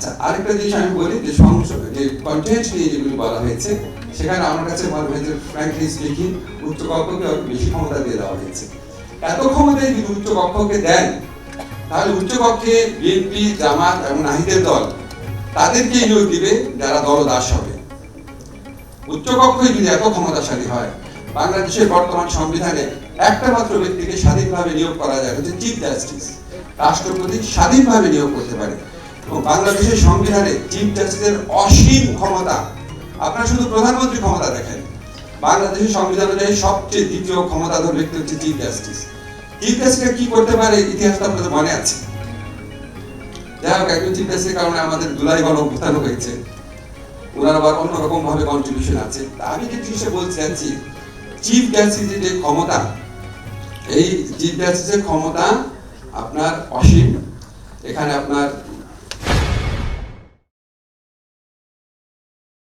আচ্ছা আরেকটা জিনিস আমি বলি যে যে কন্টেন্ট নিয়ে যেগুলি বলা হয়েছে, সেখানে আমার কাছে মনে হয় যে ফ্র্যাঙ্কলি স্পিকিং উচ্চ কক্ষকে বেশি ক্ষমতা দিয়ে দেওয়া হয়েছে। এত ক্ষমতা যদি উচ্চ কক্ষকে দেন, তাহলে উচ্চ কক্ষে বিএনপি জামাত এবং নাহিদের দল তাদেরকে নিয়োগ দিবে যারা যদি এত ক্ষমতাশালী হয়, বাংলাদেশের বর্তমান সংবিধানে একটা মাত্র ব্যক্তিকে স্বাধীনভাবে নিয়োগ করা যায়, হচ্ছে চিফ জাস্টিস রাষ্ট্রপতি স্বাধীনভাবে নিয়োগ করতে পারে। বাংলাদেশের সংবিধানে চিফ জাস্টিসের অসীম ক্ষমতা, আপনারা শুধু প্রধানমন্ত্রী ক্ষমতা দেখেন, বাংলাদেশের সংবিধান অনুযায়ী সবচেয়ে দ্বিতীয় ক্ষমতাধর ব্যক্তি হচ্ছে চিফ জাস্টিস। চিফ কি করতে পারে আপনাদের মনে আছে? যাই হোক, একজন চিফ জাস্টিসের কারণে আমাদের দুলাই অভ্যুত্থান হয়েছে। ওনার আবার অন্যরকম ভাবে কন্ট্রিবিউশন আছে। আমি যে চাচ্ছি চিফ জাস্টিসের যে ক্ষমতা, এই চিফ জাস্টিসের ক্ষমতা আপনার অসীম। এখানে আপনার